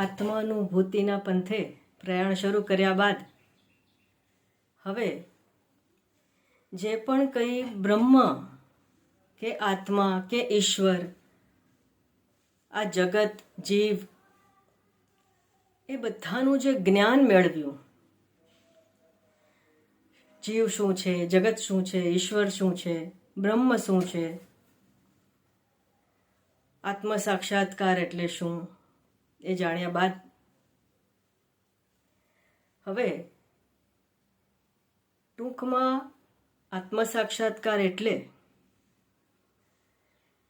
આત્માનુભૂતિના પંથે પ્રયાણ શરૂ કર્યા બાદ હવે જે પણ કંઈ બ્રહ્મ કે આત્મા કે ઈશ્વર, આ જગત, જીવ, એ બધાનું જે જ્ઞાન મેળવ્યું, જીવ શું છે, જગત શું છે, ઈશ્વર શું છે, બ્રહ્મ શું છે આત્મ સાક્ષાત્કાર એટલે શું? એ જાણ્યા બાદ હવે ટૂંકમાં આત્મ સાક્ષાત્કાર એટલે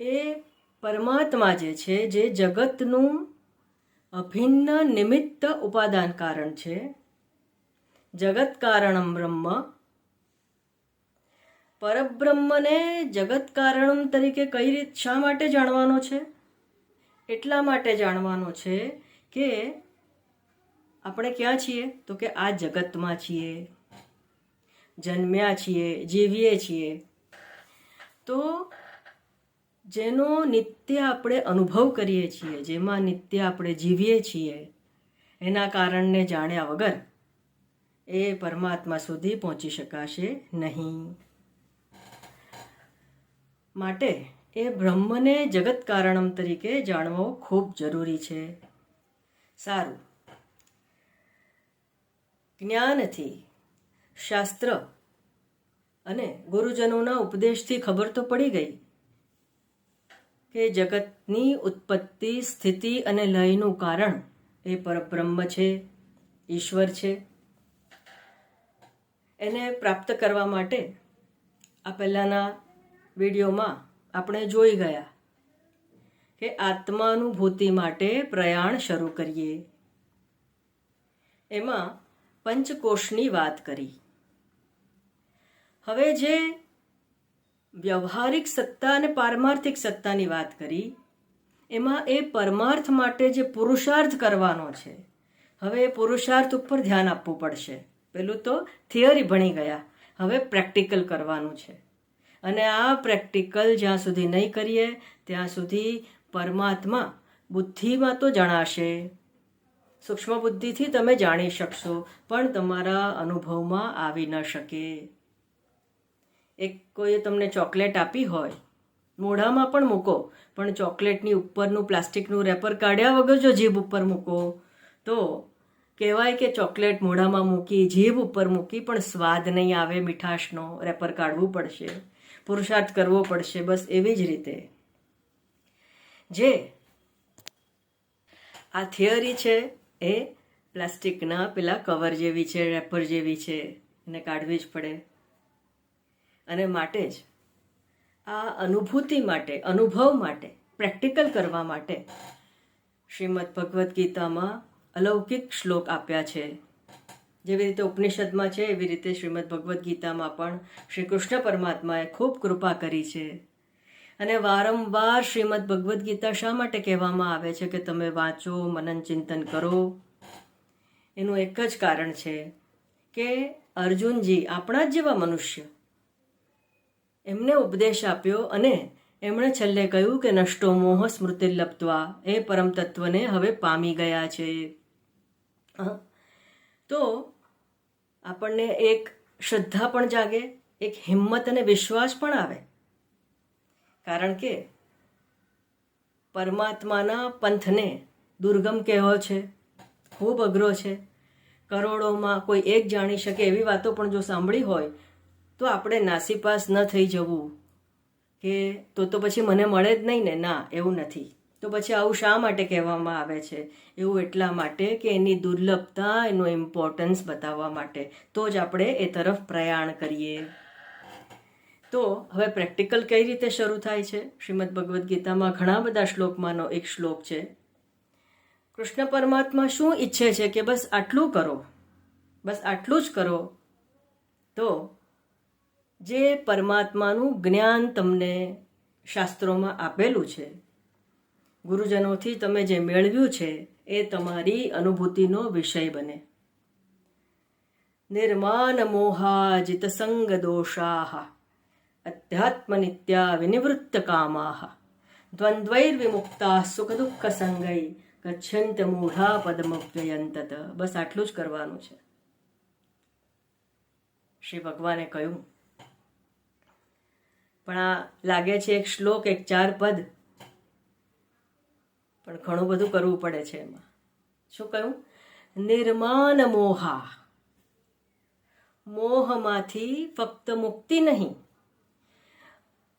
એ પરમાત્મા જે છે, જે જગતનું અભિન્ન નિમિત્ત ઉપાદાન કારણ છે. જગત કારણમ બ્રહ્મ. પરબ્રહ્મને જગત કારણમ તરીકે કઈ રીત શા માટે જાણવાનો છે? એટલા માટે જાણવાનો છે કે આપણે ક્યાં છીએ? તો કે આ જગતમાં છીએ, જન્મ્યા છીએ, જીવીએ છીએ. તો જેનો નિત્ય આપણે અનુભવ કરીએ છીએ, જેમાં નિત્ય આપણે જીવીએ છીએ, એના કારણને જાણ્યા વગર એ પરમાત્મા સુધી પહોંચી શકાશે નહીં. માટે એ બ્રહ્મને જગત કારણમ તરીકે જાણવો ખૂબ જરૂરી છે. સારું. જ્ઞાનથી શાસ્ત્ર અને ગુરુજનોના ઉપદેશથી ખબર તો પડી ગઈ કે જગતની ઉત્પત્તિ, સ્થિતિ અને લયનું કારણ એ પરબ્રહ્મ છે, ઈશ્વર છે. એને પ્રાપ્ત કરવા માટે આ પહેલાંના વિડીયોમાં આપણે જોઈ ગયા કે આત્માનુભૂતિ માટે પ્રયાણ શરૂ કરીએ. એમાં પંચકોષની વાત કરી. હવે જે વ્યવહારિક સત્તા અને પારમાર્થિક સત્તાની વાત કરી, એમાં એ પરમાર્થ માટે જે પુરુષાર્થ કરવાનો છે, હવે એ પુરુષાર્થ ઉપર ધ્યાન આપવું પડશે. પેલું તો થિયરી ભણી ગયા, હવે પ્રેક્ટિકલ કરવાનું છે. અને આ પ્રેક્ટિકલ જ્યાં સુધી નહીં કરીએ, ત્યાં સુધી પરમાત્મા બુદ્ધિમાં તો જણાશે. સૂક્ષ્મ બુદ્ધિથી તમે જાણી શકશો, પણ તમારા અનુભવમાં આવી ન શકે. એક કોઈએ તમને ચોકલેટ આપી હોય, મોઢામાં પણ મૂકો, પણ ચોકલેટની ઉપરનું પ્લાસ્ટિકનું રેપર કાઢ્યા વગર જો જીભ ઉપર મૂકો, તો કહેવાય કે ચોકલેટ મોઢામાં મૂકી, જીભ ઉપર મૂકી પણ સ્વાદ નહીં આવે મીઠાશનો, રેપર કાઢવું પડશે. પુરુષાર્થ કરવો પડશે, બસ એવી જ રીતે. જે આ થિયરી છે એ પ્લાસ્ટિકના પેલા કવર જેવી છે, રેપર જેવી છે, એને કાઢવી જ પડે. અને માટે જ આ અનુભૂતિ માટે, અનુભવ માટે, પ્રેક્ટિકલ કરવા માટે શ્રીમદ ભગવદ્ ગીતામાં અલૌકિક શ્લોક આપ્યા છે. જેવી રીતે ઉપનિષદમાં છે, એવી રીતે શ્રીમદ ભગવદ્ ગીતામાં પણ શ્રી કૃષ્ણ પરમાત્માએ ખૂબ કૃપા કરી છે. અને વારંવાર શ્રીમદ ભગવદ્ ગીતા શા માટે કહેવામાં આવે છે કે તમે વાંચો, મનન ચિંતન કરો? એનું એક જ કારણ છે કે અર્જુનજી આપણા જ જેવા મનુષ્ય. એમને ઉપદેશ આપ્યો અને એમણે છેલ્લે કહ્યું કે નષ્ટો મોહ સ્મૃતિ લપ્તવા, એ પરમ તત્વને હવે પામી ગયા છે. તો આપણને એક શ્રદ્ધા પણ જાગે, એક હિંમત અને વિશ્વાસ પણ આવે. કારણ કે પરમાત્માના પંથને દુર્ગમ કહેવો છે, ખૂબ અઘરો છે. કરોડોમાં કોઈ એક જાણી શકે એવી વાતો પણ જો સાંભળી હોય, તો આપણે નાસીપાસ ન થઈ જવું. કે તો તો પછી મને મળે જ નહીં ને? ના, એવું નથી. તો પછી આવું શા માટે કહેવામાં આવે છે? એવું એટલા માટે કે એની દુર્લભતા, એનો ઇમ્પોર્ટન્સ બતાવવા માટે. તો જ આપણે એ તરફ પ્રયાણ કરીએ. તો હવે પ્રેક્ટિકલ કઈ રીતે શરૂ થાય છે? શ્રીમદ ભગવદ્ ગીતામાં ઘણા બધા શ્લોકમાંનો એક શ્લોક છે. કૃષ્ણ પરમાત્મા શું ઈચ્છે છે કે બસ આટલું કરો? બસ આટલું જ કરો. તો જે પરમાત્માનું જ્ઞાન તમને શાસ્ત્રોમાં આપેલું છે ગુરુજનોથી તમે જે મેળવ્યું છે, એ તમારી અનુભૂતિનો વિષય બને. નિર્માન મોહાજિત સંગ દોષાહ અધ્યાત્મ નિત્યા વિનિવૃત્ત કામાહ, દ્વંદ્વૈર્વિમુક્તા સુખ દુઃખ સંગઈ, ગચ્છંત મૂઢા પદ્મવ્યયંતત બસ આટલું જ કરવાનું છે. શ્રી ભગવાને કહ્યું. પણ આ લાગે છે એક શ્લોક, એક ચાર પદ. પણ ઘણું બધું કરવું પડે છે એમાં. શું કહ્યું? નિર્માન મોહા. મોહમાંથી ફક્ત મુક્તિ નહીં,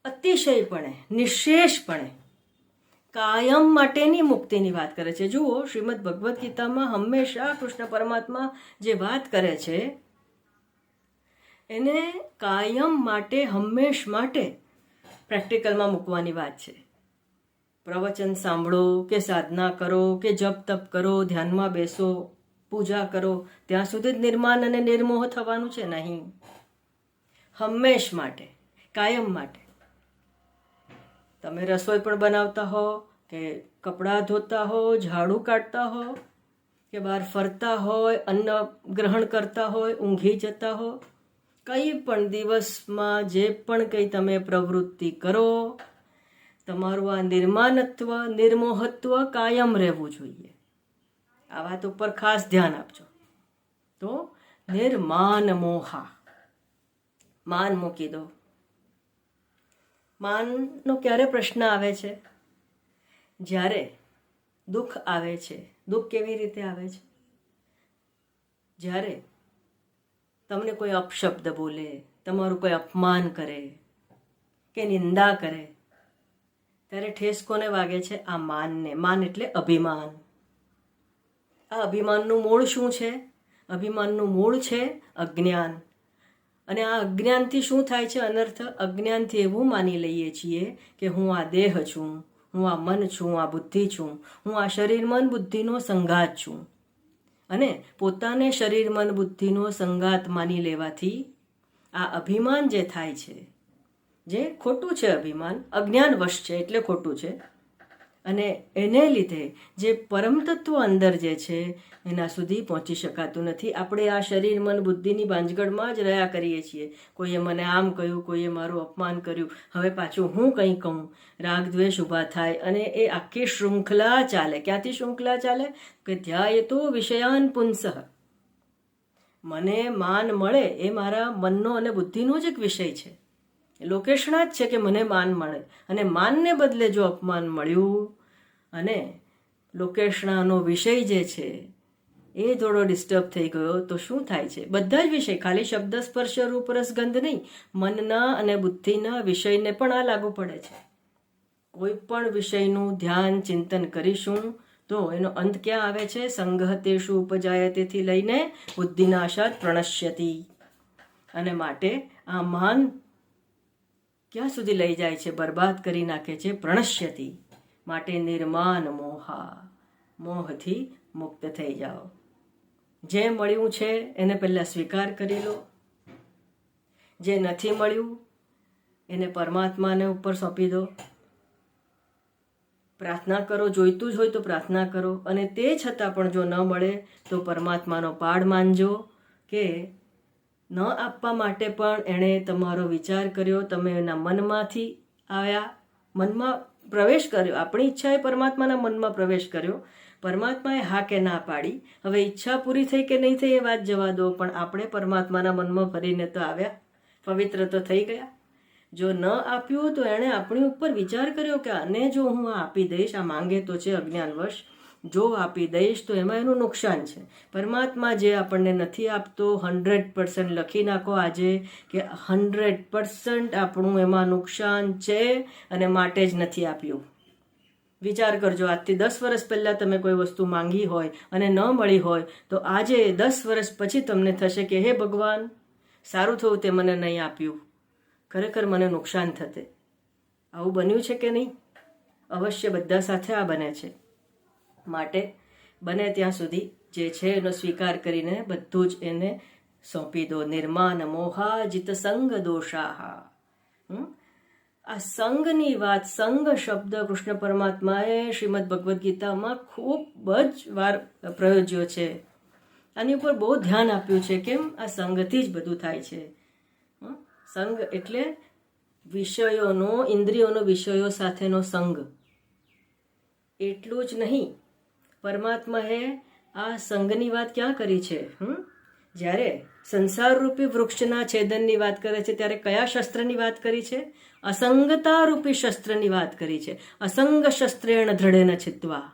અતિશયપણે, નિશેષપણે કાયમ માટેની મુક્તિની વાત કરે છે. જુઓ, શ્રીમદ ભગવદ્ ગીતામાં હંમેશા કૃષ્ણ પરમાત્મા જે વાત કરે છે, એને કાયમ માટે, હંમેશ માટે પ્રેક્ટિકલમાં મૂકવાની વાત છે. પ્રવચન સાંભળો કે સાધના કરો કે જપ તપ કરો, ધ્યાનમાં બેસો, પૂજા કરો, ત્યાં સુધી જ નિર્માણ અને નિર્મોહ થવાનું છે નહીં. હંમેશ માટે, કાયમ માટે. તમે રસોઈ પણ બનાવતા હો, કે કપડાં ધોતા હો, ઝાડુ કાઢતા હો, કે બહાર ફરતા હોય, અન્ન ગ્રહણ કરતા હોય, ઊંઘી જતા હો, કંઈ પણ દિવસમાં જે પણ કંઈ તમે પ્રવૃત્તિ કરો તમારું આ નિર્માનત્વ નિર્મોહત્વ કાયમ રહેવું જોઈએ. આ વાત ઉપર ખાસ ધ્યાન આપજો. તો નિર્માન મોહા. માન મૂકી દો. માનનો ક્યારે પ્રશ્ન આવે છે? જ્યારે દુઃખ આવે છે, દુઃખ કેવી રીતે આવે છે? જ્યારે તમને કોઈ અપશબ્દ બોલે, તમારું કોઈ અપમાન કરે, કે નિંદા કરે ત્યારે ઠેસ કોને વાગે છે? આ માનને. માન એટલે અભિમાન. આ અભિમાનનું મૂળ શું છે? અભિમાનનું મૂળ છે અજ્ઞાન. અને આ અજ્ઞાનથી શું થાય છે? અનર્થ અજ્ઞાનથી એવું માની લઈએ છીએ કે હું આ દેહ છું, હું આ મન છું આ બુદ્ધિ છું, હું આ શરીર મન બુદ્ધિનો સંઘાત છું. અને પોતાને શરીર મન બુદ્ધિનો સંઘાત માની લેવાથી આ અભિમાન જે થાય છે જે ખોટું છે અભિમાન, અજ્ઞાનવશ છે એટલે ખોટું છે. અને એને લીધે જે પરમતત્વ અંદર જે છે, એના સુધી પહોંચી શકાતું નથી. આપણે આ શરીર, મન, બુદ્ધિની બાંજગઢમાં જ રહ્યા કરીએ છીએ. કોઈએ મને આમ કહ્યું, કોઈએ મારું અપમાન કર્યું. હવે પાછું હું કંઈ કહું? રાગ, દ્વેષ ઊભા થાય અને એ આખી શૃંખલા ચાલે. ક્યાંથી શૃંખલા ચાલે? કે ધ્યાય તો વિષયાન પુંસઃ. મને માન મળે એ મારા મનનો અને બુદ્ધિનો જ એક વિષય છે. લોકેશના જ છે કે મને માન મળે. અને માનને બદલે જો અપમાન મળ્યું અને લોકેશણાનો વિષય જે છે, એ થોડો ડિસ્ટર્બ થઈ ગયો, તો શું થાય છે? બધા જ વિષય, ખાલી શબ્દ, સ્પર્શ, રૂપ રસગંધ નહીં, મનના અને બુદ્ધિના વિષયને પણ આ લાગુ પડે છે. કોઈ પણ વિષયનું ધ્યાન, ચિંતન કરીશું તો એનો અંત ક્યાં આવે છે? સંઘતેશુ ઉપજાયતેથી લઈને બુદ્ધિનાશાત પ્રણશ્યતી. અને માટે આ માન ક્યાં સુધી લઈ જાય છે? બરબાદ કરી નાખે છે પ્રણશ્યતી. માટે નિર્માન મોહા. મોહથી મુક્ત થઈ જાઓ. જે મળ્યું છે એને પહેલાં સ્વીકાર કરી લો. જે નથી મળ્યું, એને પરમાત્માને ઉપર સોંપી દો. પ્રાર્થના કરો, જોઈતું જ હોય તો પ્રાર્થના કરો. અને તે છતાં પણ જો ન મળે તો પરમાત્માનો પાડ માનજો કે ન આપવા માટે પણ એણે તમારો વિચાર કર્યો. તમે એના મનમાંથી આવ્યા. મનમાં પ્રવેશ કર્યો. આપણી ઈચ્છાએ પરમાત્માના મનમાં પ્રવેશ કર્યો. પરમાત્માએ હા કે ના પાડી. હવે ઈચ્છા પૂરી થઈ કે નહીં થઈ એ વાત જવા દો. પણ આપણે પરમાત્માના મનમાં ફરીને તો આવ્યા. પવિત્ર તો થઈ ગયા. જો ન આપ્યું તો એણે આપણી ઉપર વિચાર કર્યો કે આને જો હું આપી દઈશ, આ માંગે તો છે અજ્ઞાનવશ. જો આપી દઈશ તો એમાં એનું નુકસાન છે. પરમાત્મા જે આપણને નથી આપતો, હંડ્રેડ પર્સન્ટ લખી નાખો આજે કે હંડ્રેડ પર્સન્ટ આપણું એમાં નુકસાન છે અને માટે જ નથી આપ્યું. વિચાર કરજો, આજથી દસ વર્ષ પહેલાં તમે કોઈ વસ્તુ માંગી હોય અને ન મળી હોય, તો આજે દસ વર્ષ પછી તમને થશે કે, હે ભગવાન, સારું થયું તે મને નહીં આપ્યું. ખરેખર મને નુકસાન થતે. આવું બન્યું છે કે નહીં? અવશ્ય બધા સાથે આ બને છે. માટે બને ત્યાં સુધી જે છે એનો સ્વીકાર કરીને બધું જ એને સોંપી દો. નિર્માન મોહા જીત સંગ દોષાહા? આ સંઘની વાત સંઘ શબ્દ કૃષ્ણ પરમાત્માએ શ્રીમદ ભગવદ્ ગીતામાં ખૂબ જ વાર પ્રયોજ્યો છે. આની ઉપર બહુ ધ્યાન આપ્યું છે કેમ? આ સંઘથી જ બધું થાય છે. સંગ એટલે વિષયોનો, ઇન્દ્રિયોનો વિષયો સાથેનો સંઘ એટલું જ નહીં. પરમાત્માએ આ સંઘની વાત ક્યાં કરી છે? હમ? જ્યારે સંસારરૂપી વૃક્ષના છેદનની વાત કરે છે, ત્યારે કયા શસ્ત્રની વાત કરી છે? અસંગતારૂપી શસ્ત્રની વાત કરી છે. અસંગ શસ્ત્રેણ દ્રઢેન છિત્વા.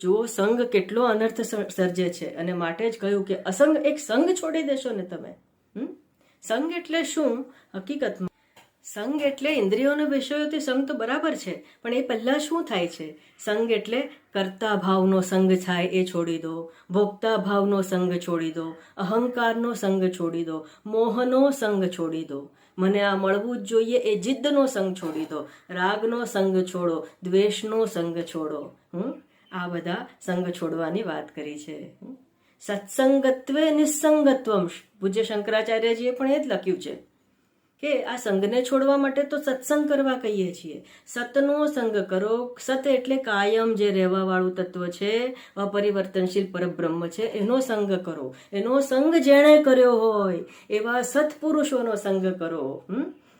જો સંઘ કેટલો અનર્થ સર્જે છે. અને માટે જ કહ્યું કે અસંગ એક સંઘ છોડી દેશો ને તમે. હમ? સંઘ એટલે શું? હકીકતમાં સંઘ એટલે ઇન્દ્રિયોના વિષયોથી સંગ તો બરાબર છે, પણ એ પહેલાં શું થાય છે? સંઘ એટલે કર્તા ભાવનો સંઘ થાય એ છોડી દો, ભોગતા ભાવનો સંગ છોડી દો, અહંકારનો સંગ છોડી દો, મોહનો સંગ છોડી દો. મને આ મળવું જ જોઈએ એ જિદ્દનો સંગ છોડી દો, રાગનો સંગ છોડો, દ્વેષનો સંગ છોડો. હમ? આ બધા સંગ છોડવાની વાત કરી છે? સત્સંગત્વે નિસંગત્વમ. પૂજ્ય શંકરાચાર્યજીએ પણ એ જ લખ્યું છે. કે આ સંઘને છોડવા માટે તો સત્સંગ કરવા કહીએ છીએ. સતનો સંગ કરો. સત એટલે કાયમ જે રહેવાવાળું તત્વ છે, અપરિવર્તનશીલ પરબ્રહ્મ છે, એનો સંગ કરો. એનો સંગ જેણે કર્યો હોય, એવા સત્પુરુષોનો સંગ કરો?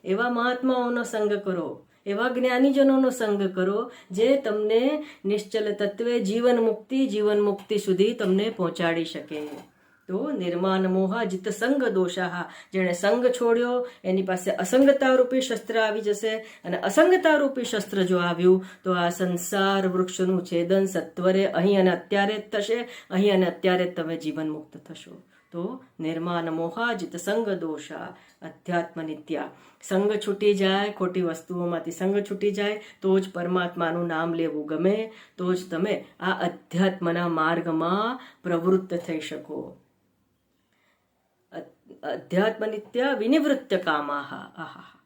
એવા મહાત્માઓનો સંગ કરો. એવા જ્ઞાનીજનોનો સંગ કરો, જે તમને નિશ્ચલ તત્વે જીવન મુક્તિ જીવન મુક્તિ સુધી તમને પહોંચાડી શકે. તો નિર્માણ મોહાજિત સંગ દોષાહ. જેણે સંગ છોડ્યો, એની પાસે અસંગતા રૂપી શસ્ત્ર આવી જશે. અને અસંગતા રૂપી શસ્ત્ર જો આવ્યું, તો આ સંસાર વૃક્ષનું છેદન સત્વરે અહીં અને અત્યારે જ થશે. અહીં અને અત્યારે જ તમે જીવન મુક્ત થશો. તો નિર્માણ મોહાજિત સંગ દોષા અધ્યાત્મ નિત્યા. સંગ છૂટી જાય, ખોટી વસ્તુઓમાંથી સંગ છૂટી જાય, તો જ પરમાત્માનું નામ લેવું ગમે. તો જ તમે આ અધ્યાત્મના માર્ગમાં પ્રવૃત્ત થઈ શકો. અધ્યાત્મ નિત્ય વિનિવૃત્ત કામાહા આહા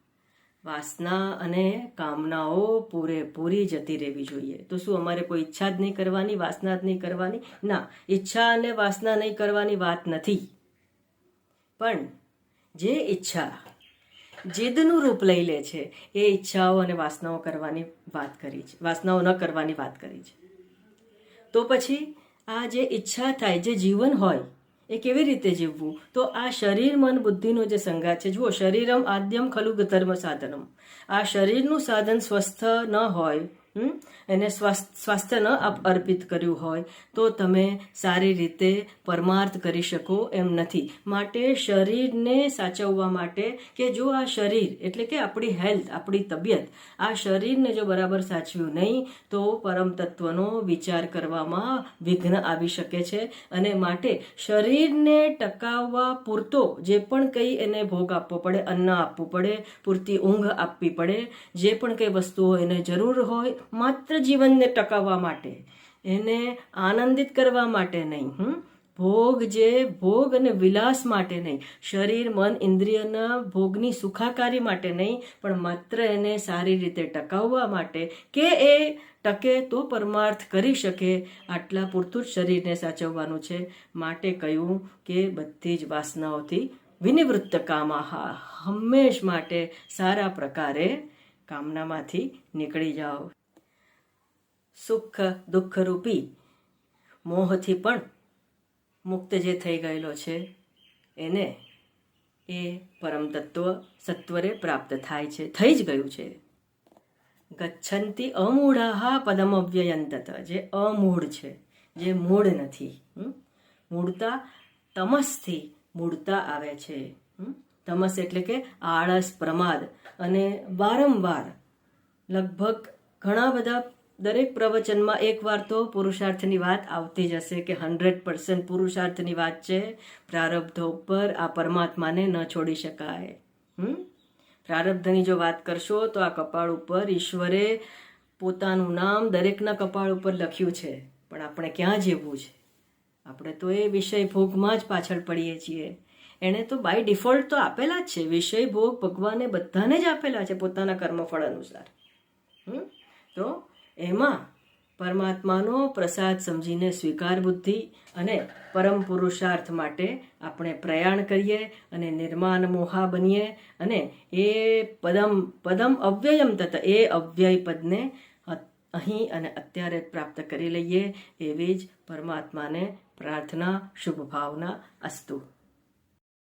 વાસના અને કામનાઓ પૂરેપૂરી જતી રહેવી જોઈએ. તો શું અમારે કોઈ ઈચ્છા જ નહીં કરવાની, વાસના જ નહીં કરવાની? ના, ઈચ્છા અને વાસના નહીં કરવાની વાત નથી. પણ જે ઈચ્છા જીદનું રૂપ લઈ લે છે, એ ઈચ્છાઓ અને વાસનાઓ કરવાની વાત કરી છે. વાસનાઓ ન કરવાની વાત કરી છે. તો પછી આ જે ઈચ્છા થાય, જે જીવન હોય એ કેવી રીતે જીવવું તો આ શરીર, મન, બુદ્ધિનો જે સંગાત છે, જુઓ, શરીરમ આદ્યમ ખલુ ધર્મ સાધનમ આ શરીરનું સાધન સ્વસ્થ ન હોય? એને સ્વાસ્થ સ્વાસ્થ્ય ન અર્પિત કર્યું હોય, તો તમે સારી રીતે પરમાર્થ કરી શકો એમ નથી. માટે શરીરને સાચવવા માટે કે જો આ શરીર, એટલે કે આપણી હેલ્થ, આપણી તબિયત, આ શરીરને જો બરાબર સાચવ્યું નહીં, તો પરમ તત્વનો વિચાર કરવામાં વિઘ્ન આવી શકે છે. અને માટે શરીરને ટકાવવા પૂરતો જે પણ કંઈ એને ભોગ આપવો પડે, અન્ન આપવું પડે, પૂરતી ઊંઘ આપવી પડે, જે પણ કંઈ વસ્તુઓ એને જરૂર હોય માત્ર જીવનને ટકાવવા માટે, એને આનંદિત કરવા માટે નહીં, હમ? ભોગ જે ભોગ અને વિલાસ માટે નહીં, શરીર, મન, ઇન્દ્રિયના ભોગની સુખાકારી માટે નહીં, પણ માત્ર એને સારી રીતે ટકાવવા માટે કે એ ટકે તો પરમાર્થ કરી શકે, આટલા પૂરતું જ શરીરને સાચવવાનું છે. માટે કહ્યું કે બધી જ વાસનાઓથી વિનિવૃત્ત કામાહા હંમેશ માટે સારા પ્રકારે કામનામાંથી નીકળી જાઓ. સુખ દુઃખ રૂપી મોહથી પણ મુક્ત જે થઈ ગયેલો છે, એને એ પરમ સત્વરે પ્રાપ્ત થાય છે, થઈ જ ગયું છે. ગચ્છંતી અમૂઢા પદમ અવ્યયંતત જે અમૂઢ છે, જે મૂળ નથી. મૂળતા તમસથી મૂળતા આવે છે. તમસ એટલે કે આળસ, પ્રમાદ અને વારંવાર લગભગ ઘણા બધા દરેક પ્રવચનમાં એકવાર તો પુરુષાર્થની વાત આવતી જ હશે કે હંડ્રેડ પર્સન્ટ પુરુષાર્થની વાત છે. પ્રારબ્ધ ઉપર આ પરમાત્માને ન છોડી શકાય. હમ? પ્રારબ્ધની જો વાત કરશો તો આ કપાળ ઉપર ઈશ્વરે પોતાનું નામ દરેકના કપાળ ઉપર લખ્યું છે. પણ આપણે ક્યાં જેવું છે? આપણે તો એ વિષય ભોગમાં જ પાછળ પડીએ છીએ. એણે તો બાય ડિફોલ્ટ તો આપેલા જ છે. વિષય ભોગ ભગવાને બધાને જ આપેલા છે પોતાના કર્મફળ અનુસાર? તો એમાં પરમાત્માનો પ્રસાદ સમજીને સ્વીકાર બુદ્ધિ અને પરમ પુરુષાર્થ માટે આપણે પ્રયાણ કરીએ અને નિર્માણ મોહા બનીએ અને એ પદમ પદમ અવ્યયમ તથા એ અવ્યય પદને અહીં અને અત્યારે પ્રાપ્ત કરી લઈએ એવી જ પરમાત્માને પ્રાર્થના શુભ ભાવના અસ્તુ.